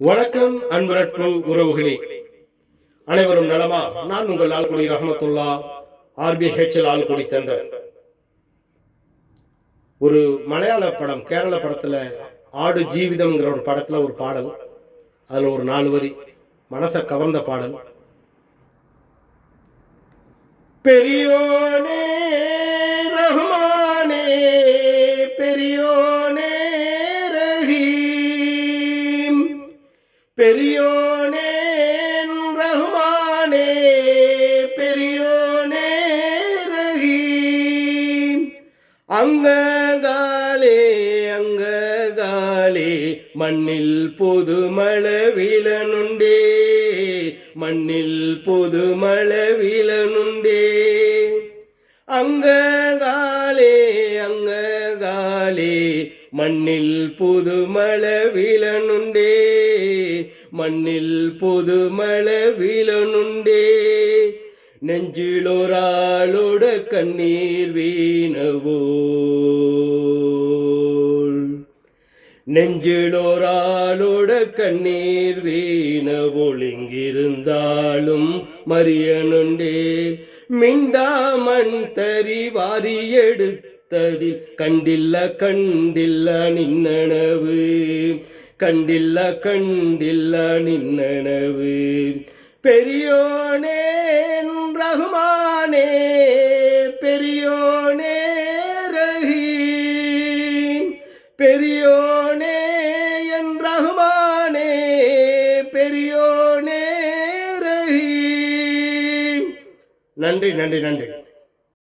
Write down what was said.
வணக்கம் அன்பரட்பு உறவுகளே. அனைவரும் நலமா? நான் உங்கள் ஆள்குடி ரஹமத்துல்லா ஆர்பிஹெச் ஆள்குடி தந்தன் ஒரு மலையாள படம் கேரள படத்துல ஆடு ஜீவிதம்ங்கிற ஒரு படத்துல ஒரு பாடல் அதுல ஒரு நாலு வரி மனசை கவர்ந்த பாடல். பெரியோனே பெரியோனே ரஹ்மானே பெரியோனே ரஹீம். அங்ககாலே அங்ககாலே மண்ணில் பொது மழவிலனுண்டே மண்ணில் பொது மழவிலனுண்டே அங்ககாலே அங்ககாலே மண்ணில் புது மழவிலனுண்டே மண்ணில் புது மழவிலனுண்டே நெஞ்சிலோராளோட கண்ணீர் வீணவோ நெஞ்சிலோராளோட கண்ணீர் வீண ஒளிங்கிருந்தாலும் மரியனுண்டே மிண்டாமண் தரி வாரி எடுத்ததில் கண்டில்ல கண்டில்ல நின்னனவு. கண்டில்ல கண்டில்ல நின்னனவு. பெரியோனே ரகுமானே பெரியோனே ரஹீம். பெரியோனே என் ரகுமானே பெரியோனே ரஹீம். நன்றி நன்றி நன்றி.